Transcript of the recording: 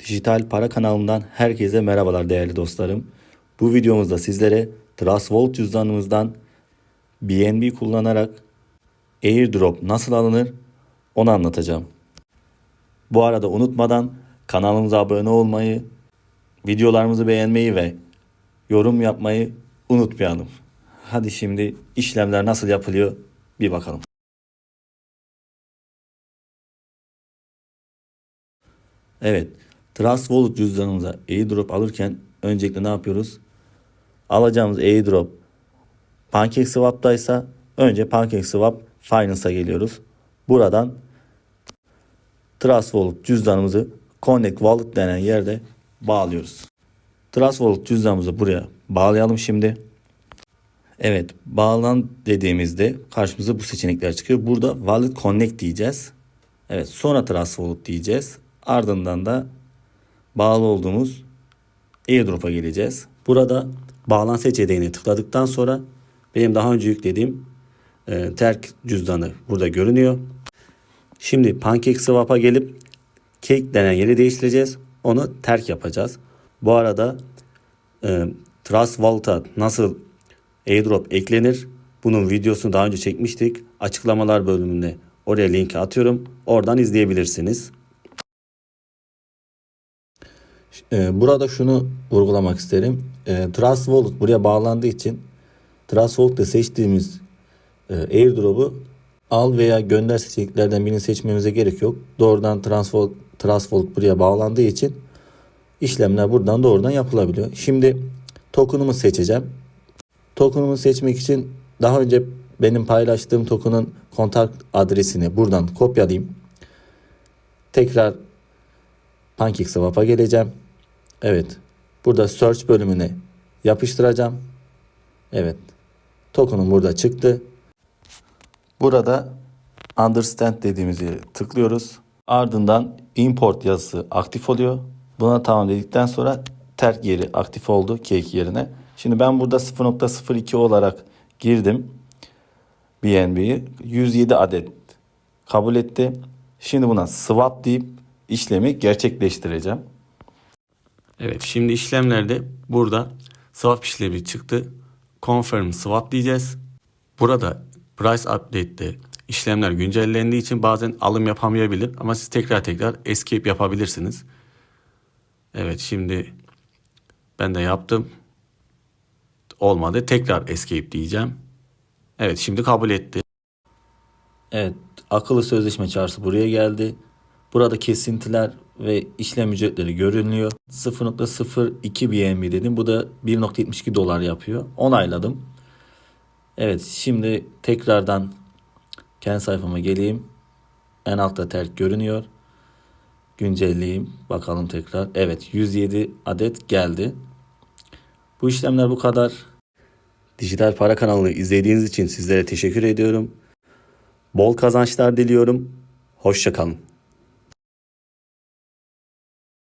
Dijital Para kanalımdan herkese merhabalar değerli dostlarım. Bu videomuzda sizlere Trustwallet cüzdanımızdan BNB kullanarak airdrop nasıl alınır onu anlatacağım. Bu arada unutmadan kanalımıza abone olmayı, videolarımızı beğenmeyi ve yorum yapmayı unutmayalım. Hadi şimdi işlemler nasıl yapılıyor bir bakalım. Evet, Trust Wallet cüzdanımıza airdrop alırken öncelikle ne yapıyoruz? Alacağımız airdrop PancakeSwap'taysa önce PancakeSwap Finance'a geliyoruz. Buradan Trust Wallet cüzdanımızı Connect Wallet denen yerde bağlıyoruz. Trust Wallet cüzdanımızı buraya bağlayalım şimdi. Evet, bağlan dediğimizde karşımıza bu seçenekler çıkıyor. Burada Wallet Connect diyeceğiz. Evet, sonra Trust Wallet diyeceğiz. Ardından da bağlı olduğumuz airdrop'a geleceğiz. Burada bağlan seçeneğine tıkladıktan sonra benim daha önce yüklediğim e, terk cüzdanı burada görünüyor. Şimdi PancakeSwap'a gelip cake denen yeri değiştireceğiz. Onu terk yapacağız. Bu arada e, Trust Wallet'a nasıl airdrop eklenir? Bunun videosunu daha önce çekmiştik. Açıklamalar bölümünde oraya linki atıyorum. Oradan izleyebilirsiniz. Ee, Burada şunu vurgulamak isterim. Ee, Trust Wallet buraya bağlandığı için Trust Wallet'te seçtiğimiz e, airdrop'u al veya gönder seçeneklerden birini seçmemize gerek yok. Doğrudan Trust Wallet buraya bağlandığı için işlemler buradan doğrudan yapılabiliyor. Şimdi token'ımı seçeceğim. Token'ımı seçmek için daha önce benim paylaştığım token'ın kontak adresini buradan kopyalayayım. Tekrar PancakeSwap'a geleceğim. Evet. Burada search bölümüne yapıştıracağım. Evet. Token'um burada çıktı. Burada understand dediğimiz yere tıklıyoruz. Ardından import yazısı aktif oluyor. Buna tamam dedikten sonra terk yeri aktif oldu cake yerine. Şimdi ben burada 0.02 olarak girdim. BNB'yi 107 adet kabul etti. Şimdi buna swap deyip işlemi gerçekleştireceğim. Evet şimdi işlemlerde burada swap işlemi çıktı. Confirm swap diyeceğiz. Burada price update'te işlemler güncellendiği için bazen alım yapamayabilir ama siz tekrar tekrar escape yapabilirsiniz. Evet şimdi ben de yaptım. Olmadı. Tekrar escape diyeceğim. Evet şimdi kabul etti. Evet akıllı sözleşme çağrısı buraya geldi. Burada kesintiler ve işlem ücretleri görünüyor. 0.02 BNB dedim. Bu da 1.72 dolar yapıyor. Onayladım. Evet şimdi tekrardan kendi sayfama geleyim. En altta terk görünüyor. Güncelleyeyim. Bakalım tekrar. Evet 107 adet geldi. Bu işlemler bu kadar. Dijital Para kanalını izlediğiniz için sizlere teşekkür ediyorum. Bol kazançlar diliyorum. Hoşçakalın.